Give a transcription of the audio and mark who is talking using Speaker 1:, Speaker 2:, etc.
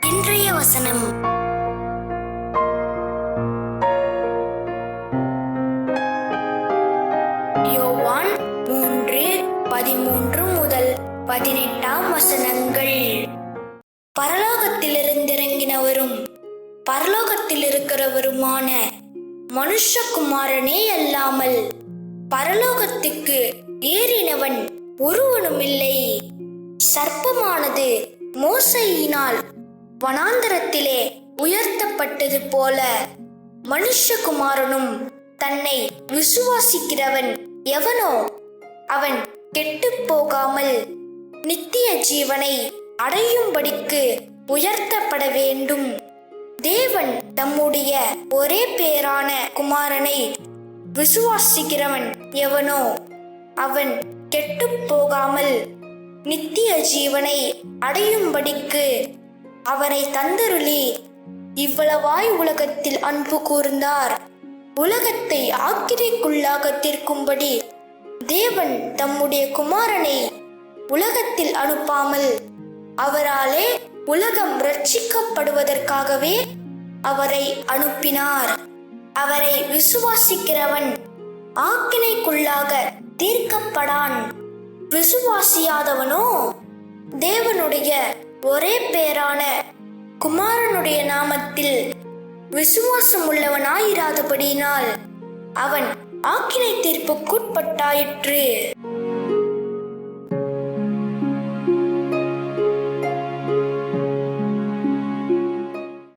Speaker 1: இன்றைய வசனம். மூன்று பதிமூன்று முதல் பதினெட்டாம் வசனங்கள். பரலோகத்திலிருந்திறங்கினவரும் பரலோகத்தில் இருக்கிறவருமான மனுஷகுமாரனே அல்லாமல் பரலோகத்துக்கு ஏறினவன் ஒருவனுமில்லை சர்ப்பமானது மோசையினால் வனாந்தரத்திலே உயர்த்தப்பட்டது போல. மனுஷகுமாரனும் தன்னை விசுவாசிக்கிறவன் எவனோ அவன் கெட்டு போகாமல் நித்திய ஜீவனை அடையும்படிக்கு உயர்த்தப்பட வேண்டும். தேவன் தம்முடைய ஒரே பேரான குமாரனை விசுவாசிக்கிறவன் எவனோ அவன் கெட்டுப் போகாமல் நித்திய ஜீவனை அடையும்படிக்கு அவரை தந்தருளி இவ்வளவாய் உலகத்தில் அன்பு கூர்ந்தார். உலகத்தை ஆக்கிரைக்குள்ளாக தீர்க்கும்படி தேவன் தம்முடைய குமாரனை உலகத்தில் அனுப்பாமல் அவராலே உலகம் ரட்சிக்கப்படுவதற்காகவே அவரை அனுப்பினார். அவரை விசுவாசிக்கிறவன் ஆக்கினைக்குள்ளாக தீர்க்கப்படான். விசுவாசியாதவனோ? தேவனுடைய ஒரே பேரான குமாரனுடைய நாமத்தில் விசுவாசம் உள்ளவனாயிராதபடியினால் அவன் ஆக்கினை தீர்ப்புக்குட்பட்டாயிற்று.